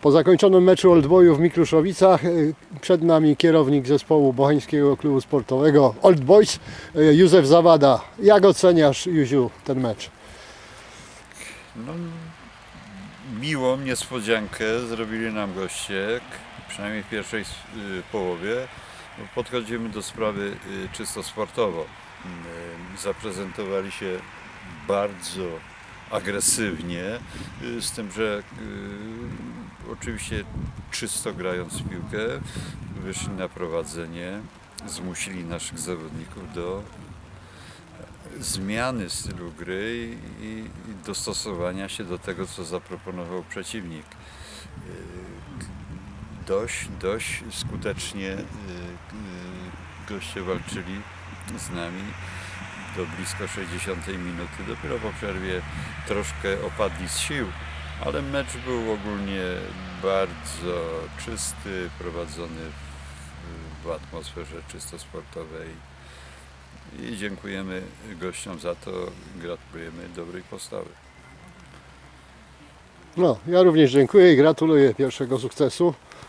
Po zakończonym meczu Old Boyu w Mikruszowicach y, przed nami kierownik zespołu Bocheńskiego Klubu Sportowego Old Boys y, Józef Zawada. Jak oceniasz Józiu ten mecz? No, miłą niespodziankę zrobili nam goście, przynajmniej w pierwszej y, połowie. No, Podchodzimy do sprawy czysto sportowo. Zaprezentowali się bardzo agresywnie, z tym, że oczywiście czysto grając w piłkę, wyszli na prowadzenie, zmusili naszych zawodników do zmiany stylu gry i, dostosowania się do tego, co zaproponował przeciwnik. Yy, Dość, dość skutecznie yy, goście walczyli z nami do blisko 60 minuty. Dopiero po przerwie troszkę opadli z sił, ale mecz był ogólnie bardzo czysty, prowadzony w, w atmosferze czysto sportowej. I dziękujemy gościom za to. Gratulujemy dobrej postawy. No, ja również dziękuję i gratuluję pierwszego sukcesu.